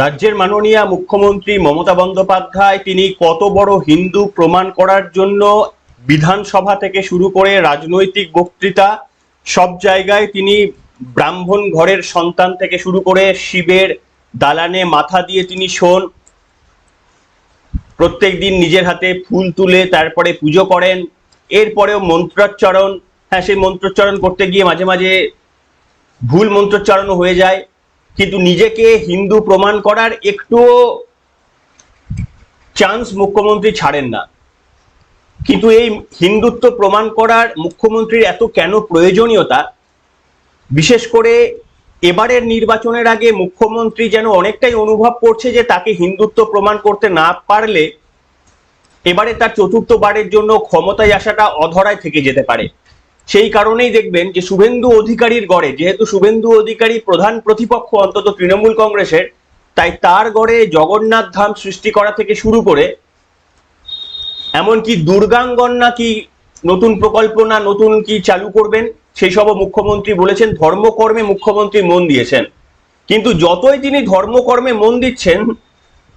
রাজ্যের মাননীয় মুখ্যমন্ত্রী মমতা বন্দ্যোপাধ্যায় তিনি কত বড় হিন্দু প্রমাণ করার জন্য বিধানসভা থেকে শুরু করে রাজনৈতিক বক্তৃতা, সব জায়গায় তিনি ব্রাহ্মণ ঘরের সন্তান থেকে শুরু করে শিবের দালানে মাথা দিয়ে তিনি শোন। প্রত্যেক দিন নিজের হাতে ফুল তুলে তারপরে পুজো করেন। এরপরেও মন্ত্রোচ্চারণ হ্যাঁ সেই মন্ত্রোচ্চারণ করতে গিয়ে মাঝে মাঝে ভুল মন্ত্রোচ্চারণও হয়ে যায়। কিন্তু নিজেকে হিন্দু প্রমাণ করার একটুও চান্স মুখ্যমন্ত্রী ছাড়েন না। কিন্তু এই হিন্দুত্ব প্রমাণ করার মুখ্যমন্ত্রীর এত কেন প্রয়োজনীয়তা? বিশেষ করে এবারের নির্বাচনের আগে মুখ্যমন্ত্রী যেন অনেকটাই অনুভব করছে যে তাকে হিন্দুত্ব প্রমাণ করতে না পারলে এবারে তার চতুর্থবারের জন্য ক্ষমতায় আসাটা অধরায় থেকে যেতে পারে। সেই কারণেই দেখবেন যে শুভেন্দু অধিকারীর গড়ে, যেহেতু শুভেন্দু অধিকারী প্রধান প্রতিপক্ষ অন্তত তৃণমূল কংগ্রেসের, তাই তার গড়ে জগন্নাথ ধাম সৃষ্টি করা থেকে শুরু করে, এমনকি দুর্গাঙ্গন নাকি নতুন প্রকল্প না নতুন কি চালু করবেন সেই সব মুখ্যমন্ত্রী বলেছেন, ধর্মকর্মে মুখ্যমন্ত্রী মন দিয়েছেন। কিন্তু যতই তিনি ধর্মকর্মে মন দিচ্ছেন,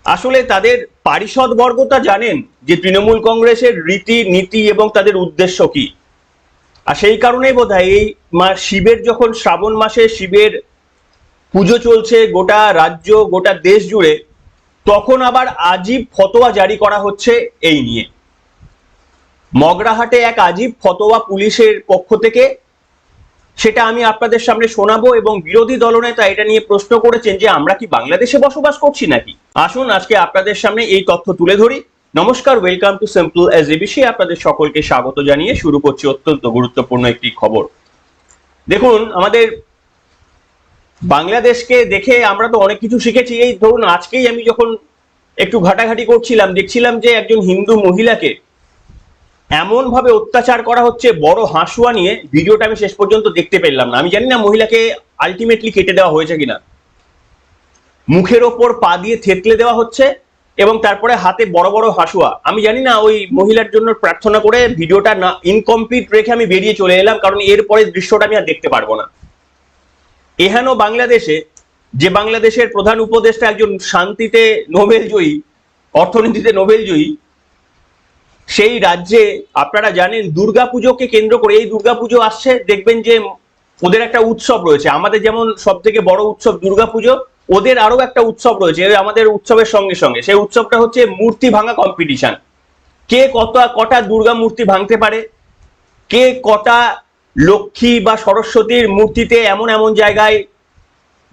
আসলে তাদের পারিষদ বর্গতা জানেন যে তৃণমূল কংগ্রেসের রীতি নীতি এবং তাদের উদ্দেশ্য কি। আর সেই কারণেই বোধ এই মা, শিবের যখন শ্রাবণ মাসে শিবের পুজো চলছে গোটা রাজ্য, গোটা দেশ জুড়ে, তখন আবার আজীব ফতোয়া জারি করা হচ্ছে এই নিয়ে। মগরাহাটে এক আজীব ফতোয়া পুলিশের পক্ষ থেকে, সেটা আমি আপনাদের সামনে শোনাবো এবং বিরোধী দলনেতা এটা নিয়ে প্রশ্ন করেছেন যে আমরা কি বাংলাদেশে বসবাস করছি নাকি? আসুন আজকে আপনাদের সামনে এই তথ্য তুলে ধরি। নমস্কার welcome to simple as ABC আপনাদের সকলকে স্বাগত জানিয়ে শুরু করছি অত্যন্ত গুরুত্বপূর্ণ একটি খবর। দেখুন, আমাদের বাংলাদেশকে দেখে আমরা তো অনেক কিছু শিখেছি। এই ধরুন, আজকেই আমি যখন একটু ঘাটাঘাটি করছিলাম, দেখছিলাম যে একজন হিন্দু মহিলাকে এমন ভাবে অত্যাচার করা হচ্ছে, বড় হাসুয়া নিয়ে। ভিডিওটা আমি শেষ পর্যন্ত দেখতে পেলাম না। আমি জানি না মহিলাকে আলটিমেটলি কেটে দেওয়া হয়েছে কিনা। মুখের ওপর পা দিয়ে থেতলে দেওয়া হচ্ছে। এবং তারপরে হাতে বড় বড় হাসুয়া। আমি জানি না ওই মহিলার জন্য প্রার্থনা করে ভিডিওটা না ইনকমপ্লিট রেখে আমি বেরিয়ে চলে এলাম, কারণ এরপরে দৃশ্যটা আমি আর দেখতে পারব না। এহেন বাংলাদেশে, যে বাংলাদেশের প্রধান উপদেষ্টা একজন শান্তিতে নোবেল জয়ী, অর্থনীতিতে নোবেল জয়ী, সেই রাজ্যে আপনারা জানেন দুর্গাপুজোকে কেন্দ্র করে এই দুর্গাপুজো আসছে, দেখবেন যে ওদের একটা উৎসব রয়েছে। আমাদের যেমন সব থেকে বড় উৎসব দুর্গাপুজো ওদের আরও একটা উৎসব রয়েছে আমাদের উৎসবের সঙ্গে সঙ্গে। সেই উৎসবটা হচ্ছে মূর্তি ভাঙা কম্পিটিশন কে কত, কটা দুর্গা মূর্তি ভাঙতে পারে? কে কটা লক্ষ্মী বা সরস্বতীর মূর্তিতে এমন এমন জায়গায়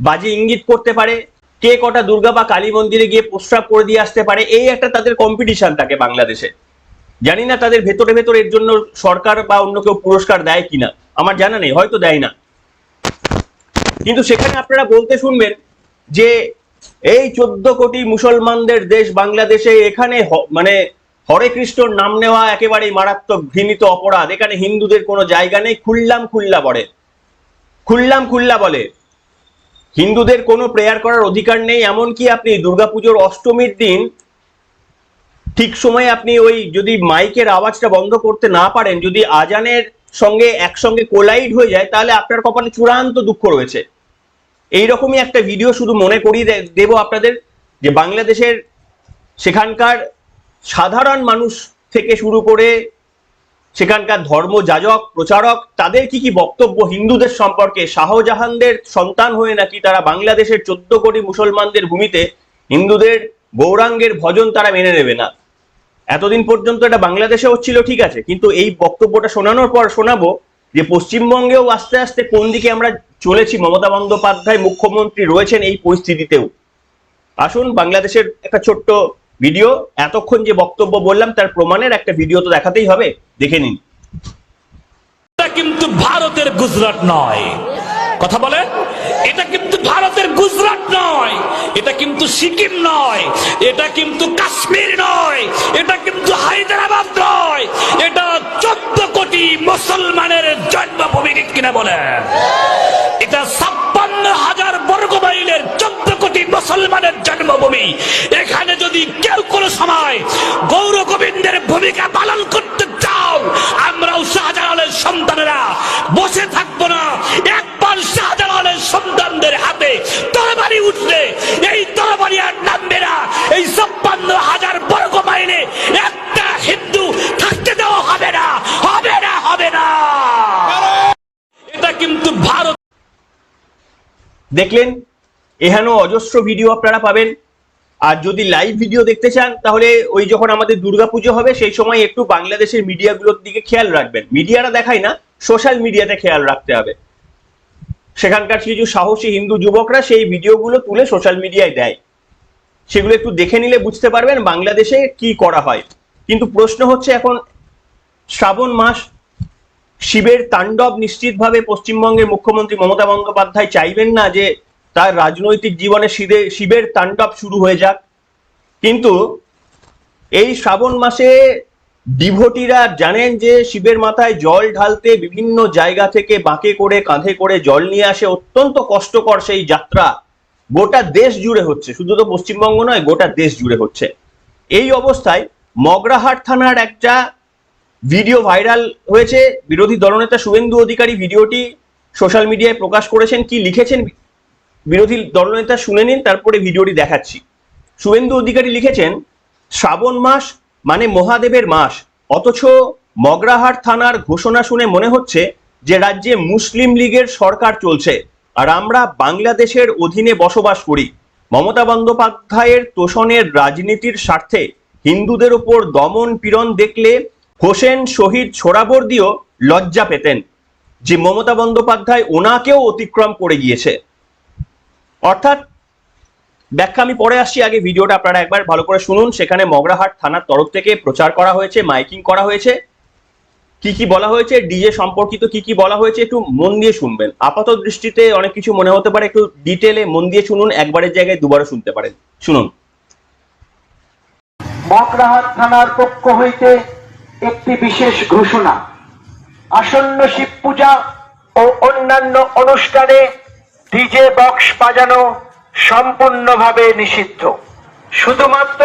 বাজি ইঙ্গিত করতে পারে? কে কটা দুর্গা বা কালী মন্দিরে গিয়ে প্রস্রাব করে দিয়ে আসতে পারে? এই একটা তাদের কম্পিটিশন থাকে বাংলাদেশে। জানি না তাদের ভেতরে ভেতরে এর জন্য সরকার বা অন্য কেউ পুরস্কার দেয় কিনা। আমার জানা নেই, হয়তো দেয় না। কিন্তু সেখানে আপনারা বলতে শুনবেন যে এই চোদ্দ কোটি মুসলমানদের দেশ বাংলাদেশে এখানে মানে হরে কৃষ্ণর নাম নেওয়া একেবারেই মারাত্মক ঘৃণিত অপরাধ। এখানে হিন্দুদের কোনো জায়গা নেই, খুললাম খুল্লা বলে। খুললাম খুল্লা বলে। হিন্দুদের কোনো প্রেয়ার করার অধিকার নেই, এমনকি আপনি দুর্গাপুজোর অষ্টমীর দিন ঠিক সময়ে আপনি ওই যদি মাইকের আওয়াজটা বন্ধ করতে না পারেন, যদি আজানের সঙ্গে একসঙ্গে কোলাইড হয়ে যায়, তাহলে আপনার কপালে চূড়ান্ত দুঃখ রয়েছে। এইরকমই একটা ভিডিও শুধু মনে করিয়ে দেব আপনাদের যে বাংলাদেশের সেখানকার সাধারণ মানুষ থেকে শুরু করে সেখানকার ধর্ম যাজক, প্রচারক, তাদের কি কি বক্তব্য হিন্দুদের সম্পর্কে? শাহজাহানদের সন্তান হয়ে নাকি তারা বাংলাদেশের চোদ্দ কোটি মুসলমানদের ভূমিতে হিন্দুদের গৌরাঙ্গের ভজন তারা মেনে নেবে না? এতদিন পর্যন্ত এটা বাংলাদেশে হচ্ছিল ঠিক আছে। কিন্তু এই বক্তব্যটা শোনানোর পর শোনাবো যে পশ্চিমবঙ্গেও আস্তে আস্তে কোন দিকে আমরা চলেছি। মমতা বন্দ্যোপাধ্যায় মুখ্যমন্ত্রী রয়েছেন এই পরিস্থিতিতেও। আসুন, বাংলাদেশের একটা ছোট্ট ভিডিও, এতক্ষণ যে বক্তব্য বললাম, তার প্রমাণের একটা ভিডিও তো দেখাতেই হবে। দেখে নিন। কিন্তু ভারতের গুজরাট নয়। কথা বলে এটা কিন্তু ভারতের গুজরাট নয়। এটা কিন্তু সিকিম নয়। এটা কিন্তু কাশ্মীর নয়। এটা কিন্তু হায়দ্রাবাদ নয়। এটা চোদ্দ কোটি মুসলমানের জন্মভূমি কিনা বলে। এটা ছাপ্পান্ন হাজার বর্গ মাইলের চোদ্দ কোটি মুসলমানের জন্মভূমি। এখানে যদি কেউ কোনো সময় গৌর গোবিন্দের ভূমিকা পালন করতে চাও, আমরাও শাহজালালের সন্তানেরা বসে থাকব না। একবার শাহজালালের সন্তানদের হাতে তরবারি উঠলে, এই তরবারি দেখলেন? এখানেও অজস্র ভিডিও আপনারা পাবেন। আর যদি লাইভ ভিডিও দেখতে চান, তাহলে ওই যখন আমাদের দুর্গাপুজো হবে, সেই সময় একটু বাংলাদেশের মিডিয়াগুলোর দিকে খেয়াল রাখবেন। মিডিয়ারা দেখায় না সোশ্যাল মিডিয়াতে খেয়াল রাখতে হবে। সেখানকার কিছু সাহসী হিন্দু যুবকরা সেই ভিডিওগুলো তুলে সোশ্যাল মিডিয়ায় দেয়। সেগুলো একটু দেখে নিলে বুঝতে পারবেন বাংলাদেশে কি করা হয়। কিন্তু প্রশ্ন হচ্ছে এখন, শ্রাবণ মাস শিবের তাণ্ডব নিশ্চিতভাবে পশ্চিমবঙ্গের মুখ্যমন্ত্রী মমতা বন্দ্যোপাধ্যায় চাইবেন না যে তার রাজনৈতিক জীবনে শিবে শিবের তাণ্ডব শুরু হয়ে যাক। কিন্তু এই শ্রাবণ মাসে ডিভোটিরা জানেন যে শিবের মাথায় জল ঢালতে বিভিন্ন জায়গা থেকে বাঁকে করে কাঁধে করে জল নিয়ে আসে অত্যন্ত কষ্টকর সেই যাত্রা। গোটা দেশ জুড়ে হচ্ছে, শুধু তো পশ্চিমবঙ্গ নয়, গোটা দেশ জুড়ে হচ্ছে। এই অবস্থায় মগরাহাট থানার একটা ভিডিও ভাইরাল হয়েছে। বিরোধী দলনেতা শুভেন্দু অধিকারী ভিডিওটি সোশ্যাল মিডিয়ায় প্রকাশ করেছেন, কি লিখেছেন? বিরোধী দলনেতা শুনে নিন, তারপরে ভিডিওটি দেখাচ্ছি। শুভেন্দু অধিকারী লিখেছেন, শ্রাবণ মাস মানে মহাদেবের মাস। অথচ মগরাহাট থানার ঘোষণা শুনে মনে হচ্ছে যে রাজ্যে মুসলিম লীগের সরকার চলছে আর আমরা বাংলাদেশের অধীনে বসবাস করি। মমতা বন্দ্যোপাধ্যায়ের তোষণের রাজনীতির স্বার্থে হিন্দুদের ওপর দমন পীড়ন দেখলে হোসেন শহীদ সোহরাবর্দিও লজ্জা পেতেন, যে মমতা বন্দ্যোপাধ্যায় ওনাকেও অতিক্রম করে গিয়েছে। অর্থাৎ, ব্যাখ্যা আমি পরে আসছি, আগে ভিডিওটা আপনারা একবার ভালো করে শুনুন। সেখানে মগরাহাট থানার তরফ থেকে প্রচার করা হয়েছে, মাইকিং করা হয়েছে। কি কি বলা হয়েছে, ডিজে সম্পর্কিত কি কি বলা হয়েছে, একটু মন দিয়ে শুনবেন। আপাত দৃষ্টিতে অনেক কিছু মনে হতে পারে, একটু ডিটেলে মন দিয়ে শুনুন, একবারের জায়গায় দুবারও শুনতে পারেন। শুনুন। মকরাহাট থানার পক্ষ হইতে একটি বিশেষ ঘোষণা। আসন্ন শিব পূজা ও অন্যান্য অনুষ্ঠানে ডিজে বক্স বাজানো সম্পূর্ণভাবে নিষিদ্ধ। শুধুমাত্র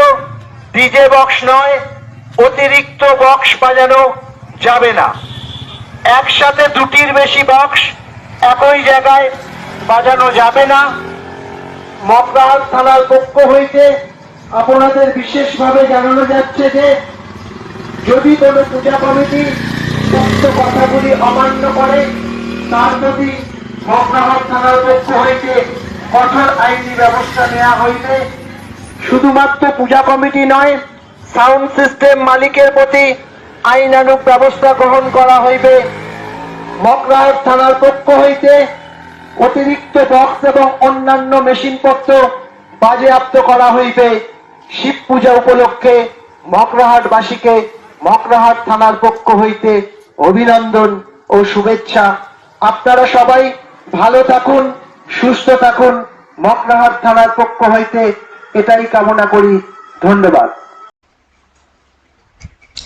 ডিজে বক্স নয়, অতিরিক্ত বক্স বাজানো যাবে না। একসাথে দুটির বেশি বক্স একই জায়গায় বাজানো যাবে না। মকরাহাট থানার পক্ষ হইতে আপনাদের বিশেষভাবে জানানো যাচ্ছে যে যদি কোনো পূজা কমিটি উক্ত কথাগুলি অমান্য করে, তার প্রতি মকরাহাট থানার পক্ষ হইতে কঠোর আইনি ব্যবস্থা নেওয়া হইবে। শুধুমাত্র পূজা কমিটি নয়, সাউন্ড সিস্টেম মালিকের প্রতি আইনানুগ ব্যবস্থা গ্রহণ করা হইবে। মকরাহাট থানার পক্ষ হইতে অতিরিক্ত বক্স এবং অন্যান্য মেশিনপত্র বাজেয়াপ্ত করা হইবে। শিব পূজা উপলক্ষে মকরাহাটবাসীকে মকরাহাট থানার পক্ষ হইতে অভিনন্দন ও শুভেচ্ছা। আপনারা সবাই ভালো থাকুন, সুস্থ থাকুন। মকরাহাট থানার পক্ষ হইতে এটাই কামনা করি। ধন্যবাদ।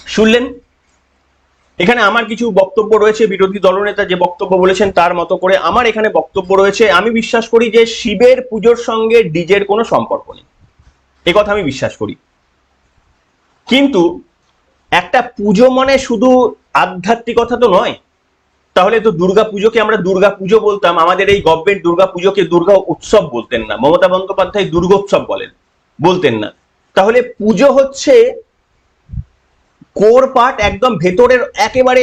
শুনলেন? এখানে আমার কিছু বক্তব্য রয়েছে, বিরোধী দলনেতা যে বক্তব্য বলেছেন তার মতো করে আমার এখানে বক্তব্য রয়েছে। আমি বিশ্বাস করি যে শিবের পুজোর সঙ্গে ডিজের কোনো সম্পর্ক নেই। কথা আমি বিশ্বাস করি। কিন্তু একটা পুজো মানে শুধু আধ্যাত্মিকতা তো নয়। তাহলে তো দুর্গা পুজোকে আমরা দুর্গা পুজো বলতাম। আমাদের এই গভর্নমেন্ট দুর্গা পুজোকে দুর্গা উৎসব বলতেন না। মমতা বন্দ্যোপাধ্যায় দুর্গোৎসব বলেন, বলতেন না। তাহলে পুজো হচ্ছে কোর পার্ট, একদম ভেতরের একেবারে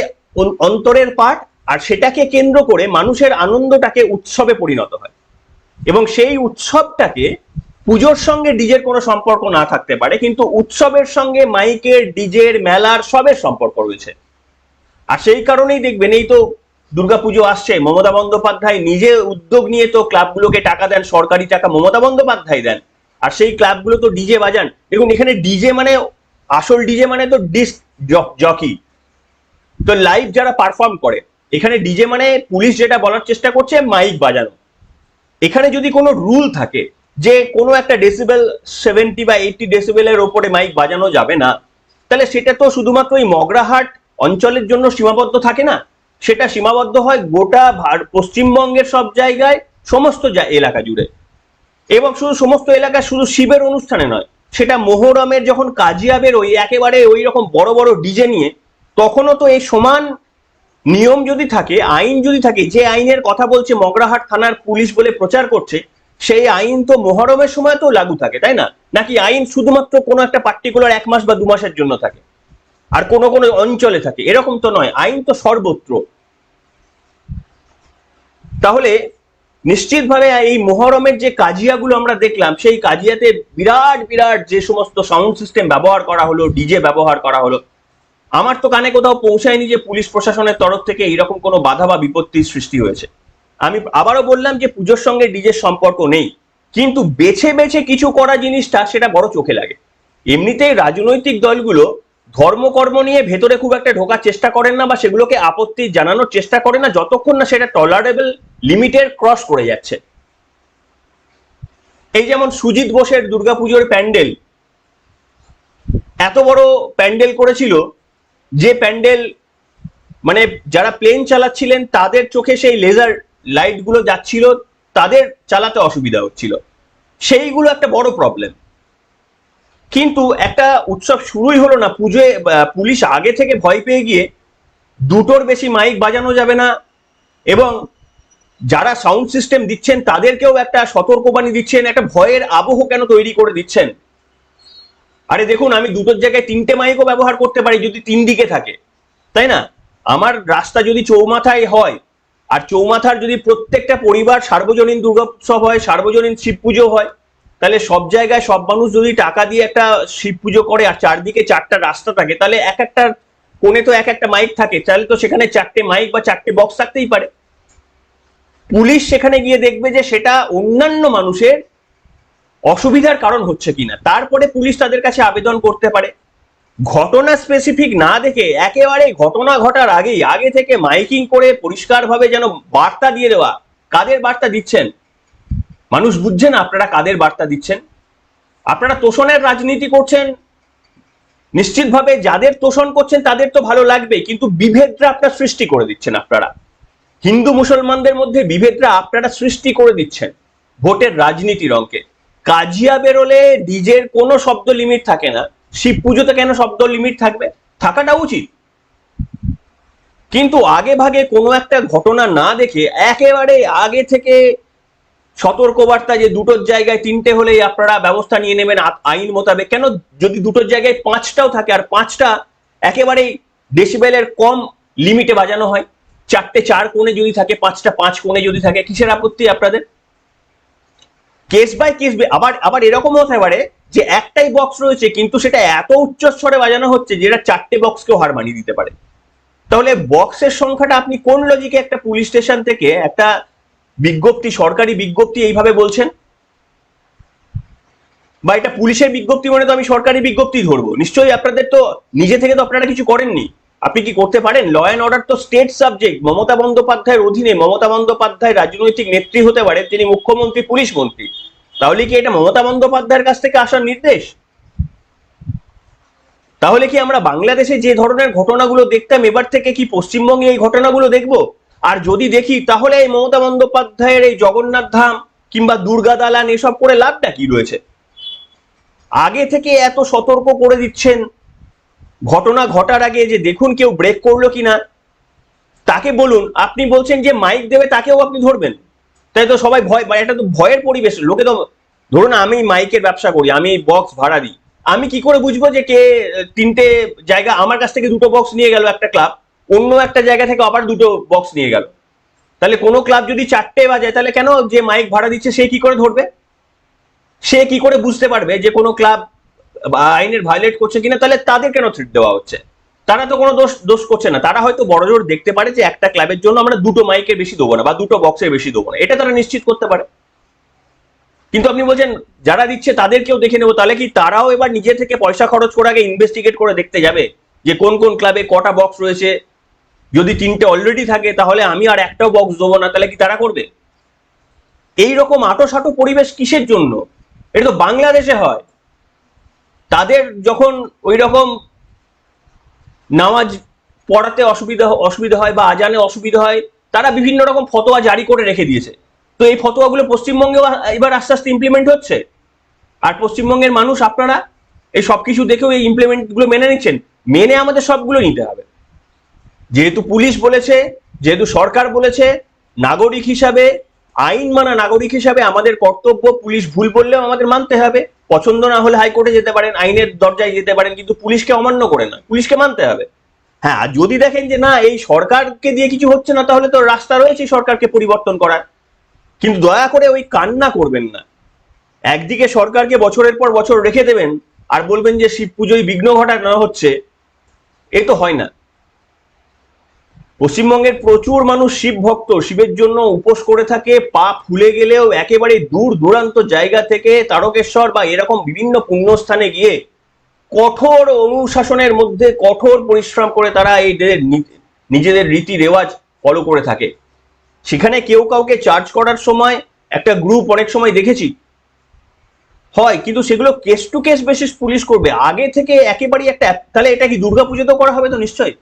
অন্তরের পার্ট, আর সেটাকে কেন্দ্র করে মানুষের আনন্দটাকে উৎসবে পরিণত হয়। এবং সেই উৎসবটাকে পুজোর সঙ্গে ডিজের কোনো সম্পর্ক না থাকতে পারে, কিন্তু উৎসবের সঙ্গে মাইকের, ডিজের, মেলার সবের সম্পর্ক রয়েছে। আর সেই কারণেই দেখবেন, এই তো দুর্গাপুজো আসছে, মমতা বন্দ্যোপাধ্যায় নিজে উদ্যোগ নিয়ে তো ক্লাবগুলোকে টাকা দেন, সরকারি টাকা মমতা বন্দ্যোপাধ্যায় দেন। আর সেই ক্লাবগুলো তো ডিজে বাজান। দেখুন, এখানে ডিজে মানে আসল ডিজে মানে তো ডিস্ক জকি। তো লাইভ যারা পারফর্ম করে, এখানে ডিজে মানে পুলিশ যেটা বলার চেষ্টা করছে, মাইক বাজানো। এখানে যদি কোনো রুল থাকে যে কোনো একটা ডেসিবেল সেভেন্টি বা এইটি ডেসিবেলের ওপরে মাইক বাজানো যাবে না। তাহলে সেটা তো শুধুমাত্র এই মগরাহাট অঞ্চলের জন্য সীমাবদ্ধ থাকে না। সেটা সীমাবদ্ধ হয় গোটা পশ্চিমবঙ্গের সব জায়গায়, সমস্ত এলাকা জুড়ে। এবং শুধু সমস্ত এলাকা শুধু শিবের অনুষ্ঠানে নয়, সেটা মোহরমের যখন কাজিয়া ওই একেবারে ওই রকম বড় বড় ডিজে নিয়ে, তখনও তো এই সমান নিয়ম যদি থাকে, আইন যদি থাকে, যে আইনের কথা বলছে মগরাহাট থানার পুলিশ বলে প্রচার করছে সেই আইন তো মোহরমের সময় তো লাগু থাকে, তাই না? নাকি আইন শুধুমাত্র কোনো একটা পার্টিকুলার এক মাস বা দু মাসের জন্য থাকে? আর কোনো কোনো অঞ্চলে থাকে? এরকম তো নয়, আইন তো সর্বত্র। তাহলে নিশ্চিতভাবে এই মহরমের যে কাজিয়াগুলো আমরা দেখলাম, সেই কাজিয়াতে বিরাট বিরাট যে সমস্ত সাউন্ড সিস্টেম ব্যবহার করা হলো ডিজে ব্যবহার করা হলো, আমার তো কানে কোথাও পৌঁছায়নি যে পুলিশ প্রশাসনের তরফ থেকে এরকম কোনো বাধা বা বিপত্তির সৃষ্টি হয়েছে। আমি আবারও বললাম যে পুজোর সঙ্গে ডিজের সম্পর্ক নেই, কিন্তু বেছে বেছে কিছু করা জিনিসটা সেটা বড় চোখে লাগে। এমনিতেই রাজনৈতিক দলগুলো ধর্মকর্ম নিয়ে ভেতরে খুব একটা ঢোকার চেষ্টা করেন না বা সেগুলোকে আপত্তি জানানোর চেষ্টা করেন না, যতক্ষণ না সেটা টলারেবল লিমিটের ক্রস করে যাচ্ছে। এই যেমন সুজিত বোসের দুর্গাপুজোর প্যান্ডেল, এত বড় প্যান্ডেল করেছিল যে প্যান্ডেল মানে যারা প্লেন চালাচ্ছিলেন তাদের চোখে সেই লেজার লাইটগুলো যাচ্ছিল, তাদের চালাতে অসুবিধা হচ্ছিল। সেইগুলো একটা বড় প্রবলেম কিন্তু একটা উৎসব শুরুই হলো না, পুজোয় পুলিশ আগে থেকে ভয় পেয়ে গিয়ে দুটোর বেশি মাইক বাজানো যাবে না এবং যারা সাউন্ড সিস্টেম দিচ্ছেন, তাদেরকেও একটা সতর্কবাণী দিচ্ছেন, একটা ভয়ের আবহ কেন তৈরি করে দিচ্ছেন? আরে দেখুন, আমি দুটোর জায়গায় তিনটে মাইকও ব্যবহার করতে পারি যদি তিন দিকে থাকে। তাই না? আমার রাস্তা যদি চৌমাথায় হয় আর চৌমাথার যদি প্রত্যেকটা পরিবার সার্বজনীন দুর্গোৎসব হয়, সার্বজনীন শিব পুজো হয়, তাহলে সব জায়গায় সব মানুষ যদি টাকা দিয়ে একটা শিব পুজো করে আর চারদিকে চারটা রাস্তা থাকে, তাহলে এক একটা কোণে তো এক একটা মাইক থাকে, তাহলে তো সেখানে চারটে মাইক বা চারটে বক্স থাকতেই পারে। পুলিশ সেখানে গিয়ে দেখবে যে সেটা অন্যান্য মানুষের অসুবিধার কারণ হচ্ছে কিনা। তারপরে পুলিশ তাদের কাছে আবেদন করতে পারে। ঘটনা স্পেসিফিক না দেখে একেবারে ঘটনা ঘটার আগেই, আগে থেকে মাইকিং করে পরিষ্কারভাবে যেন বার্তা দিয়ে দেওয়া, কাদের বার্তা দিচ্ছেন? মানুষ বুঝছেন আপনারা কাদের বার্তা দিচ্ছেন? আপনারা তোষণের রাজনীতি করছেন, নিশ্চিতভাবে যাদের তোষণ করছেন তাদের তো ভালো লাগবে, কিন্তু বিভেদরা আপনার সৃষ্টি করে দিচ্ছেন আপনারা। হিন্দু মুসলমানদের মধ্যে বিভেদরা আপনারা সৃষ্টি করে দিচ্ছেন, ভোটের রাজনীতির অঙ্কে। কাজিয়া বেরোলে ডিজের কোনো শব্দ লিমিট থাকে না। শিব পুজোতে কেন শব্দ লিমিট থাকবে? থাকাটা উচিত। কিন্তু আগে ভাগে কোনো একটা ঘটনা না দেখে একেবারে আগে থেকে সতর্কবার্তা যে দুটোর জায়গায় তিনটে হলেই আপনারা ব্যবস্থা নিয়ে নেবেন আইন মোতাবেক, কেন যদি দুটোর জায়গায় পাঁচটাও থাকে আর পাঁচটা একেবারেই ডেসিবেলের কম লিমিটে বাজানো হয়, চারটে চার কোণে যদি থাকে, পাঁচটা পাঁচ কোণে যদি থাকে, কিসের আপত্তি আপনাদের? কেস বাই কেস আবার আবার এরকমও হতে পারে যে একটাই বক্স রয়েছে, কিন্তু সেটা এত উচ্চস্বরে বাজানো হচ্ছে যেটা চারটে বক্সকেও হার মানিয়ে দিতে পারে। তাহলে বক্সের সংখ্যাটা আপনি কোন লজিকে একটা পুলিশ স্টেশন থেকে একটা বিজ্ঞপ্তি, সরকারি বিজ্ঞপ্তি এইভাবে বলছেন? বা এটা পুলিশের বিজ্ঞপ্তি মানে তো আমি সরকারি বিজ্ঞপ্তি ধরবো। নিশ্চয়ই আপনাদের তো, নিজে থেকে তো আপনারা কিছু করেননি। আপনি কি করতে পারেন? ল অ্যান্ড অর্ডার তো স্টেট সাবজেক্ট মমতা বন্দ্যোপাধ্যায়ের অধীনে মমতা বন্দ্যোপাধ্যায় রাজনৈতিক নেত্রী হতে পারে, তিনি মুখ্যমন্ত্রী, পুলিশ মন্ত্রী। তাহলে কি এটা মমতা বন্দ্যোপাধ্যায়ের কাছ থেকে আসার নির্দেশ? তাহলে কি আমরা বাংলাদেশে যে ধরনের ঘটনাগুলো দেখতাম, এবার থেকে কি পশ্চিমবঙ্গে এই ঘটনাগুলো দেখব? আর যদি দেখি, তাহলে এই মমতা বন্দ্যোপাধ্যায়ের এই জগন্নাথ ধাম কিংবা দুর্গা দালান, এসব করে লাভটা কি রয়েছে? আগে থেকে এত সতর্ক করে দিচ্ছেন। ঘটনা ঘটার আগে যে দেখুন কেউ ব্রেক করল কিনা। তাকে বলুন, আপনি বলছেন যে মাইক দেবে, তাকেও আপনি ধরবেন। তাই তো সবাই ভয় বা এটা তো ভয়ের পরিবেশ। লোকে তো, ধরুন আমি মাইকের ব্যবসা করি, আমি বক্স ভাড়া দিই। আমি কি করে বুঝব যে কে, তিনটে জায়গা, আমার কাছ থেকে দুটো বক্স নিয়ে গেল একটা ক্লাব অন্য একটা জায়গা থেকে আবার দুটো বক্স নিয়ে গেল? তাহলে কোনো ক্লাব যদি চারটে বাজায়, তাহলে কেন যে মাইক ভাড়া দিচ্ছে, সে কি করে ধরবে? সে কি করে বুঝতে পারবে যে কোনো ক্লাব আইনের ভায়োলেট করছে কিনা? তাহলে তাদের কেন থ্রিট দেওয়া হচ্ছে? তারা তো কোনো দোষ দোষ করছে না। তারা হয়তো বড় জোর দেখতে পারে যে একটা ক্লাবের জন্য আমরা দুটো মাইকের বেশি দেবো না বা দুটো বক্সের বেশি দেবো না। এটা তারা নিশ্চিত করতে পারে। কিন্তু আপনি বলছেন, যারা দিচ্ছে তাদেরকেও দেখে নেব। তাহলে কি তারাও এবার নিজে থেকে পয়সা খরচ করে আগে ইনভেস্টিগেট করে দেখতে যাবে যে কোন কোন ক্লাবে কটা বক্স রয়েছে? যদি তিনটে অলরেডি থাকে, তাহলে আমি আর একটাও বক্স দেবো না। তাহলে কি তারা করবে? এই রকম আটো পরিবেশ কিসের জন্য? এটা তো বাংলাদেশে হয়। তাদের যখন ওই রকম নামাজ পড়াতে অসুবিধা অসুবিধা হয় বা আজানে অসুবিধা হয়, তারা বিভিন্ন রকম ফতোয়া জারি করে রেখে দিয়েছে। তো এই ফতোয়াগুলো পশ্চিমবঙ্গেও এবার আস্তে আস্তে ইমপ্লিমেন্ট হচ্ছে। আর পশ্চিমবঙ্গের মানুষ আপনারা এই সব কিছু দেখেও এই ইমপ্লিমেন্টগুলো মেনে নিচ্ছেন। মেনে আমাদের সবগুলো নিতে হবে। যেহেতু পুলিশ বলেছে, যেহেতু সরকার বলেছে, নাগরিক হিসাবে আইন মানা নাগরিক হিসাবে আমাদের কর্তব্য, পুলিশ ভুল বললেও আমাদের মানতে হবে। পছন্দ না হলে হাইকোর্টে যেতে পারেন, আইনের দরজায় যেতে পারেন, কিন্তু পুলিশকে অমান্য করে না পুলিশকে মানতে হবে। হ্যাঁ আর যদি দেখেন যে না, এই সরকারকে দিয়ে কিছু হচ্ছে না, তাহলে তো রাস্তা রয়েছে সরকারকে পরিবর্তন করার। কিন্তু দয়া করে ওই কান্না করবেন না। একদিকে সরকারকে বছরের পর বছর রেখে দেবেন, আর বলবেন যে শিব পুজোয় বিঘ্ন ঘটানো হচ্ছে, এ তো হয় না। পশ্চিমবঙ্গের প্রচুর মানুষ শিব ভক্ত। শিবের জন্য উপোস করে থাকে, পা ফুলে গেলেও একেবারে দূর দূরান্ত জায়গা থেকে তারকেশ্বর বা এরকম বিভিন্ন পুণ্যস্থানে গিয়ে কঠোর অনুশাসনের মধ্যে কঠোর পরিশ্রম করে তারা এই নিজেদের রীতি রেওয়াজ ফলো করে থাকে। সেখানে কেউ কাউকে চার্জ করার সময় একটা গ্রুপ অনেক সময় দেখেছি। হয়, কিন্তু সেগুলো case to case basis police করবে। আগে থেকে একেবারেই একটা, তাহলে এটা কি দুর্গাপুজোতেও করা হবে তো নিশ্চয়ই?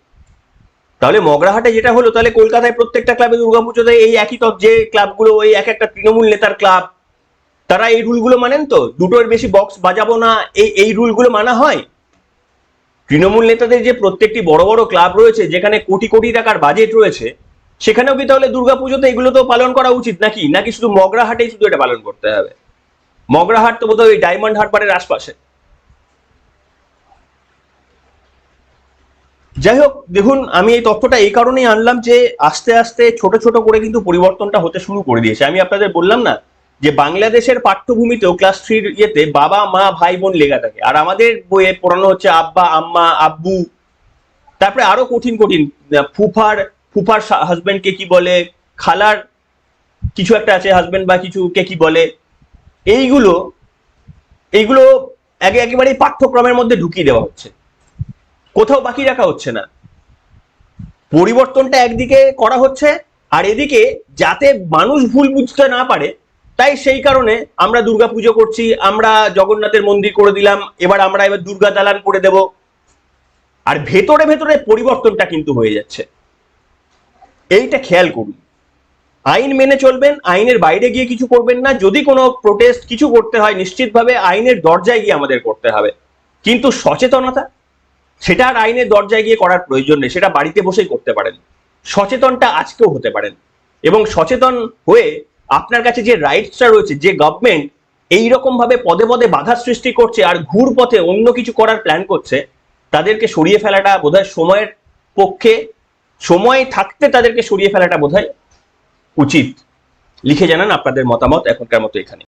তাহলে মগরাহাটে যেটা হলো, তাহলে কলকাতায় প্রত্যেকটা ক্লাবে দুর্গাপুজোতে এই একই তথ্য যে ক্লাবগুলো ওই এক একটা তৃণমূল নেতার ক্লাব তারা এই রুলগুলো মানেন তো? দুটোর বেশি বক্স বাজাবো না, এই এই রুলগুলো মানা হয়? তৃণমূল নেতাদের যে প্রত্যেকটি বড় বড় ক্লাব রয়েছে, যেখানে কোটি কোটি টাকার বাজেট রয়েছে, সেখানেও কি তাহলে দুর্গাপুজোতে এগুলো তো পালন করা উচিত নাকি? নাকি শুধু মগরাহাটেই শুধু এটা পালন করতে হবে? মগরাহাট তো বোধহয় ওই ডায়মন্ড হারবারের আশপাশে। যাই হোক দেখুন, আমি এই তথ্যটা এই কারণেই আনলাম যে আস্তে আস্তে ছোট ছোট করে কিন্তু পরিবর্তনটা হতে শুরু করে দিয়েছে। আমি আপনাদের বললাম না যে বাংলাদেশের পাঠ্যভূমিতেও ক্লাস থ্রির ইয়েতে বাবা, মা, ভাই, বোন লেখা থাকে। আর আমাদের বইয়ে পড়ানো হচ্ছে আব্বা, আম্মা, আব্বু। তারপরে আরও কঠিন কঠিন ফুফার ফুফার হাজবেন্ডকে কি বলে, খালার কিছু একটা আছে হাজবেন্ড বা কিছু কে কি বলে। এইগুলো এইগুলো একে একেবারেই পাঠ্যক্রমের মধ্যে ঢুকিয়ে দেওয়া হচ্ছে। কোথাও বাকি রাখা হচ্ছে না। পরিবর্তনটা একদিকে করা হচ্ছে, আর এদিকে যাতে মানুষ ভুল বুঝতে না পারে, তাই সেই কারণে আমরা দুর্গা পুজো করছি, আমরা জগন্নাথের মন্দির করে দিলাম, এবার আমরা এবার দুর্গা দালান করে দেব। আর ভেতরে ভেতরে পরিবর্তনটা কিন্তু হয়ে যাচ্ছে। এইটা খেয়াল করুন। আইন মেনে চলবেন, আইনের বাইরে গিয়ে কিছু করবেন না। যদি কোনো প্রোটেস্ট কিছু করতে হয়, নিশ্চিতভাবে আইনের দরজায় গিয়ে আমাদের করতে হবে। কিন্তু সচেতনতা সেটা আর আইনের দরজায় গিয়ে করার প্রয়োজন নেই, সেটা বাড়িতে বসেই করতে পারেন। সচেতনটা আজকেও হতে পারেন। এবং সচেতন হয়ে আপনার কাছে যে রাইটসটা রয়েছে, যে গভর্নমেন্ট এইরকম ভাবে পদে পদে বাধা সৃষ্টি করছে আর ঘুর পথে অন্য কিছু করার প্ল্যান করছে, তাদেরকে সরিয়ে ফেলাটা বোধহয় সময়ের পক্ষে, সময় থাকতে তাদেরকে সরিয়ে ফেলাটা বোধহয় উচিত। লিখে জানান আপনাদের মতামত এখনকার মতো এখানে।